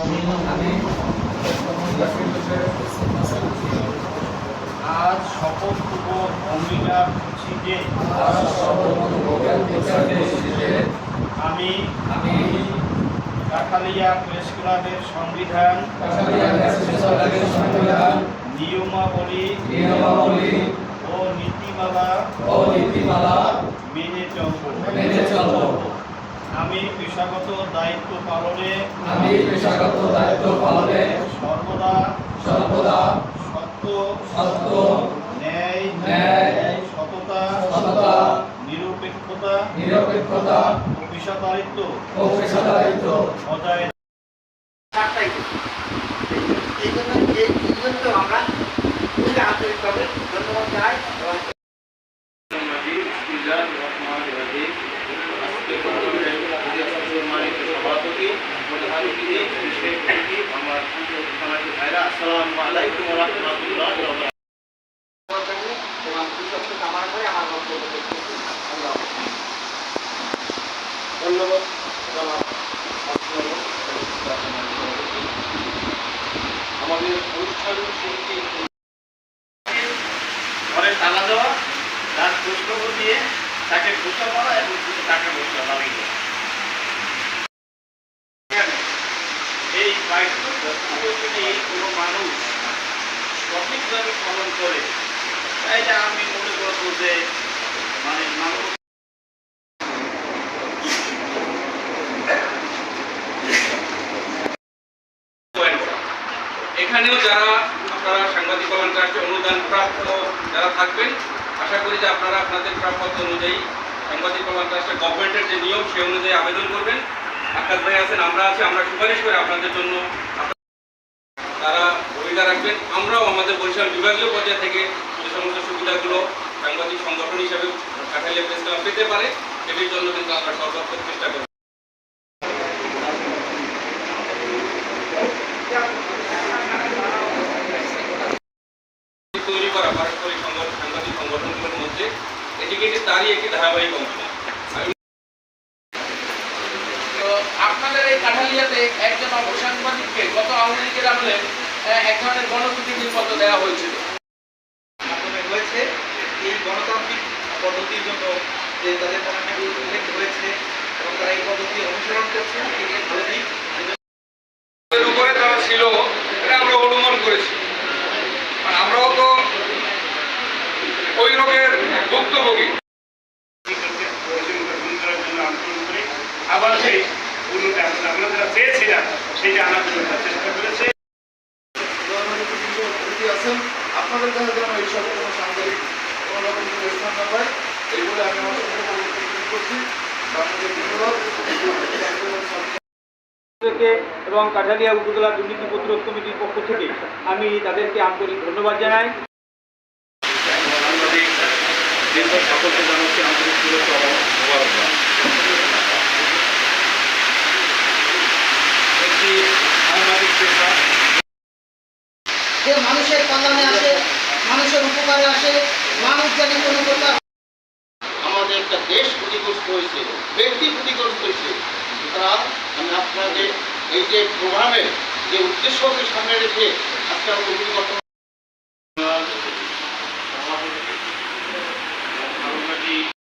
আমি আজ শপথ অঙ্গীকার করছি যে আমি আমি কাঠালিয়া প্রেস ক্লাবের সংবিধান সংবিধান নিয়মাবলী নিয়মাবলী ও নীতিমালা ও নীতিমালা মেনে চলব। মেনে চলব। আমি পেশাগত দায়িত্ব পালনে আমি পেশাগত দায়িত্ব পালনে সর্বদা সর্বদা সত্য সত্য ন্যায় ন্যায়, সততা সততা নিরপেক্ষতা নিরপেক্ষতা ও পেশাদারিত্ব। ও পেশাদারিত্ব বজায় চারটাই এই জন্য এই জন্য আমরা খুবই আন্তরিকভাবে ধন্যবাদ জানাই এবং এবং কৃষককে কামনা করে ঘরে তালা দেওয়া তার পুষ্পক দিয়ে তাকে ঘোষা করা এবং টাকা ঘোষণা লাগিয়ে দেওয়া। আমি যে মানে এখানেও যারা আপনারা সাংবাদিক কল্যাণ ট্রাস্টে অনুদান প্রাপ্ত যারা থাকবেন, আশা করি যে আপনারা আপনাদের প্রাপ্য অনুযায়ী সাংবাদিক কল্যাণ ট্রাস্টের গভর্নমেন্টের যে নিয়ম, সেই অনুযায়ী আবেদন করবেন। আকাশ ভাই আছেন, আমরা আছি, আমরা সুপারিশ করে আপনাদের জন্য। তারা ভূমিকা রাখবেন। আমরাও আমাদের বরিশাল বিভাগীয় পর্যায় থেকে যে সমস্ত সুবিধাগুলো সাংবাদিক সংগঠন হিসেবে কাঠালিয়া প্রেস ক্লাব পেতে পারে সেটির জন্য কিন্তু আমরা সর্বাত্মক চেষ্টা করব। তৈরি করা পারস্পরিক সংগঠন, সাংবাদিক সংগঠনগুলোর মধ্যে একটি তারই একটি ধারাবাহিক অংশ আমি তো আপনাদের এই একজন গত আওয়ামী লীগের আমলে এক ধরনের গণপ্রতিনিধির পদ দেওয়া হয়েছিল। হয়েছে এই গণতান্ত্রিক পদ্ধতির জন্য যে তাদের উল্লেখ হয়েছে এবং তারা এই পদ্ধতি অনুসরণ করছে উপরে ছিল এটা আমরা অনুমান করেছি। আমরাও তো ওই রোগের ভুক্তভোগী। আবার সেই আমরা যেটা চেয়েছিলাম সেটা আনার জন্য চেষ্টা করেছে। আছেন। আপনাদের কাছে যেন এই সব কোনো সাংবাদিক কোনো রকম কোনো স্থান না পায় এই বলে আমি আমার সঙ্গে করছি। আপনাদের ধন্যবাদ থেকে এবং কাঠালিয়া উপজেলা দুর্নীতি প্রতিরোধ কমিটির পক্ষ থেকে আমি তাদেরকে আন্তরিক ধন্যবাদ জানাই। সকলকে জানাচ্ছি আন্তরিক শুভেচ্ছা ও মোবারকবাদ। একটি সাংবাদিক পেশা যে মানুষের কল্যাণে আসে, মানুষের উপকারে আসে, মানুষ যেন কোনো প্রকার আমাদের একটা দেশ ক্ষতিগ্রস্ত হয়েছে, ব্যক্তি ক্ষতিগ্রস্ত হয়েছে। সুতরাং আমি আপনাদের এই যে প্রোগ্রামের যে উদ্দেশ্যকে সামনে রেখে আজকে আমরা